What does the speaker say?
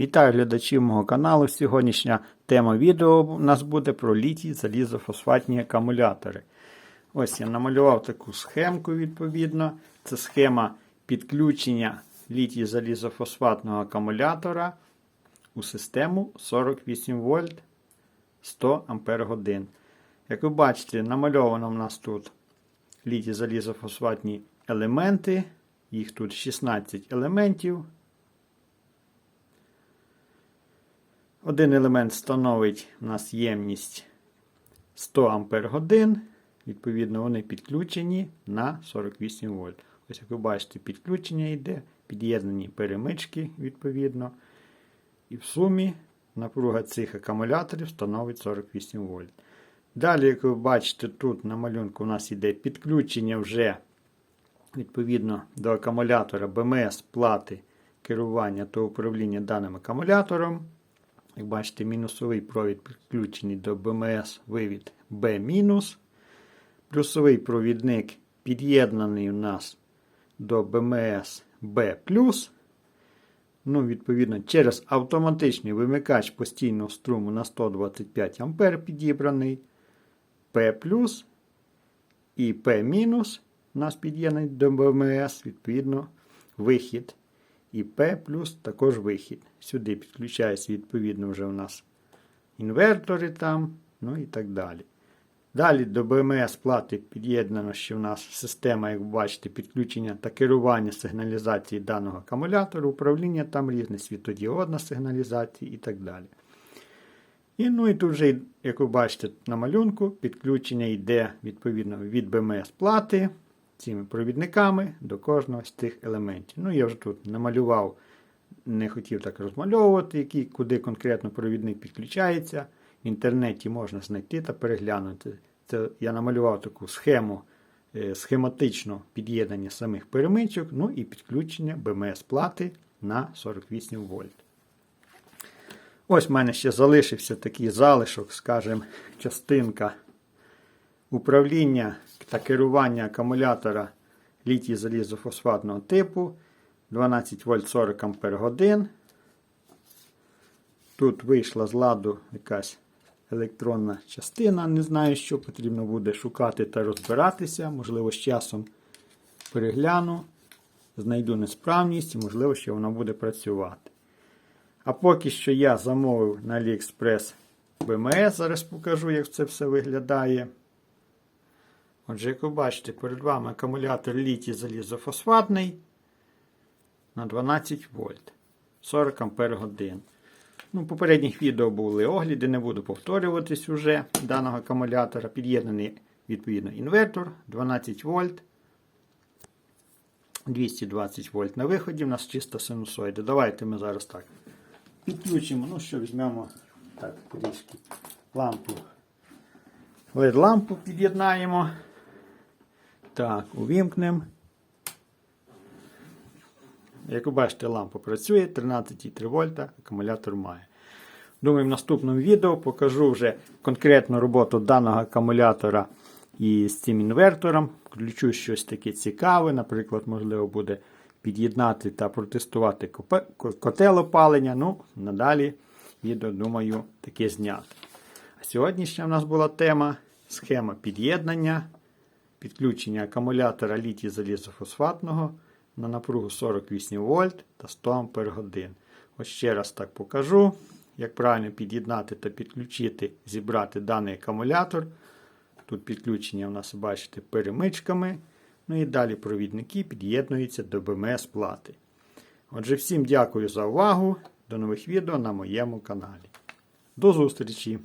Вітаю глядачів мого каналу. Сьогоднішня тема відео у нас буде про літій залізофосфатні акумулятори. Ось я намалював таку схемку відповідно. Це схема підключення літій залізофосфатного акумулятора у систему 48 вольт 100 ампер. Як ви бачите, намальовано в нас тут літій залізофосфатні елементи. Їх тут 16 елементів. Один елемент становить у нас ємність 100 Ампер годин. Відповідно, вони підключені на 48 вольт. Ось, як ви бачите, підключення йде, під'єднані перемички, відповідно. І в сумі напруга цих акумуляторів становить 48 вольт. Далі, як ви бачите, тут на малюнку у нас йде підключення вже відповідно до акумулятора БМС плати керування та управління даним акумулятором. Як бачите, мінусовий провід підключений до БМС вивід B-. Плюсовий провідник під'єднаний у нас до БМС B. Ну, Відповідно, через автоматичний вимикач постійного струму на 125 А підібраний P і P- у нас під'єднаний до БМС, відповідно, вихід. І P плюс також вихід. Сюди підключаються, відповідно, вже у нас інвертори там, ну і так далі. Далі до БМС плати під'єднано, що в нас система, як ви бачите, підключення та керування сигналізації даного акумулятора, управління там різне, світодіодна сигналізація і так далі. І ну і тут вже, як ви бачите, на малюнку підключення йде відповідно від БМС плати цими провідниками до кожного з тих елементів. Ну, я вже тут намалював, не хотів так розмальовувати, який, куди конкретно провідник підключається. В інтернеті можна знайти та переглянути. Це Я намалював таку схему е, схематично під'єднання самих перемичок, ну і підключення БМС плати на 48 вольт. Ось в мене ще залишився такий залишок, скажімо, частинка управління та керування акумулятора літій залізофосфатного типу 12 вольт 40 ампер годин. Тут вийшла з ладу якась електронна частина. Не знаю, що потрібно буде шукати та розбиратися. Можливо, з часом перегляну, знайду несправність і, можливо, що вона буде працювати. А поки що я замовив на AliExpress BMS. Зараз покажу, як це все виглядає. Отже, як ви бачите, перед вами акумулятор літій залізофосфатний на 12 вольт 40 ампер годин. Ну, попередніх відео були огляди, не буду повторюватись уже даного акумулятора. Під'єднаний відповідно інвертор 12 вольт. 220 вольт на виході, у нас чиста синусоїда. Давайте ми зараз так підключимо, ну що, візьмемо так, трішки лампу. led лампу під'єднаємо. Так, увімкнемо. Як ви бачите, лампа працює 13,3 вольта, акумулятор має. Думаю, в наступному відео покажу вже конкретну роботу даного акумулятора і з цим інвертором. Включу щось таке цікаве, наприклад, можливо, буде під'єднати та протестувати котел опалення. Ну, надалі відео, думаю, таке зняти. А сьогоднішня в нас була тема схема під'єднання підключення акумулятора літій залізофосфатного на напругу 48 вольт та 100 Ампер годин. Ось ще раз так покажу, як правильно під'єднати та підключити, зібрати даний акумулятор. Тут підключення у нас, бачите, перемичками. Ну і далі провідники під'єднуються до БМС плати. Отже, всім дякую за увагу. До нових відео на моєму каналі. До зустрічі!